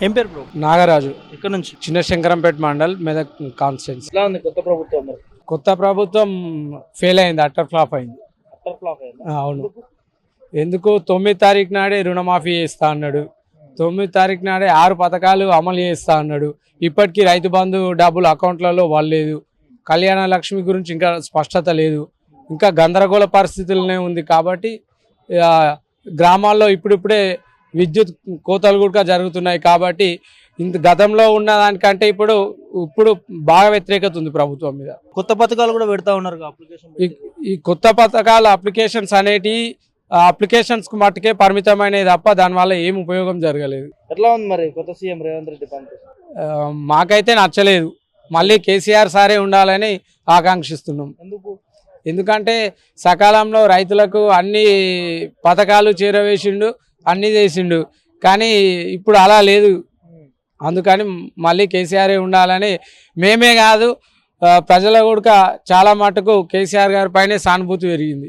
ఏం పేరు బ్రో? నాగరాజు. ఇక్కడ నుంచి? చిన్న శంకరంపేట మండల్ మెదక్ కాన్స్టిట్యున్సీ. ఎలా ఉంది కొత్త ప్రభుత్వం మరి? కొత్త ప్రభుత్వం ఫెయిల్ అయింది అట్టర్ ఫ్లాప్ అయింది. అట్టర్ ఫ్లాప్ అయిందా? ఆ, అవును. ఎందుకు? తొమ్మిది తారీఖు నాడే రుణమాఫీ చేస్తా అన్నాడు. తొమ్మిది తారీఖు నాడే ఆరు పథకాలు అమలు చేస్తా అన్నాడు. ఇప్పటికీ రైతు బంధు డబ్బులు అకౌంట్లలో వాళ్ళలేదు కళ్యాణ లక్ష్మి గురించి ఇంకా స్పష్టత లేదు. ఇంకా గందరగోళ పరిస్థితులనే ఉంది కాబట్టి ఆ, గ్రామాల్లో ఇప్పుడిప్పుడే విద్యుత్ కోతలు కూడా జరుగుతున్నాయి కాబట్టి ఇంత గతంలో ఉన్న దానికంటే ఇప్పుడు ఇప్పుడు బాగా వ్యతిరేకత ఉంది ప్రభుత్వం మీద. కొత్త పథకాలు కూడా పెడతా ఉన్నారు అప్లికేషన్ ఈ- కొత్త పథకాల అప్లికేషన్స్ అనేటి అప్లికేషన్స్కు మట్టుకే పరిమితమైనవి తప్ప దానివల్ల ఏం ఉపయోగం జరగలేదు. ఎట్లా ఉంది మరి కొత్త సీఎం రేవంత్ రెడ్డి మాకైతే నచ్చలేదు. మళ్ళీ కేసీఆర్ సారే ఉండాలని ఆకాంక్షిస్తున్నాం. ఎందుకు? ఎందుకంటే సకాలంలో రైతులకు అన్ని పథకాలు చేరవేసిండు. అన్ని చేసిండు. కానీ ఇప్పుడు అలా లేదు. అందుకని మళ్ళీ కేసీఆరే ఉండాలని మేమే కాదు ప్రజల కూడా చాలా మటుకు కేసీఆర్ గారి పైనే సానుభూతి పెరిగింది.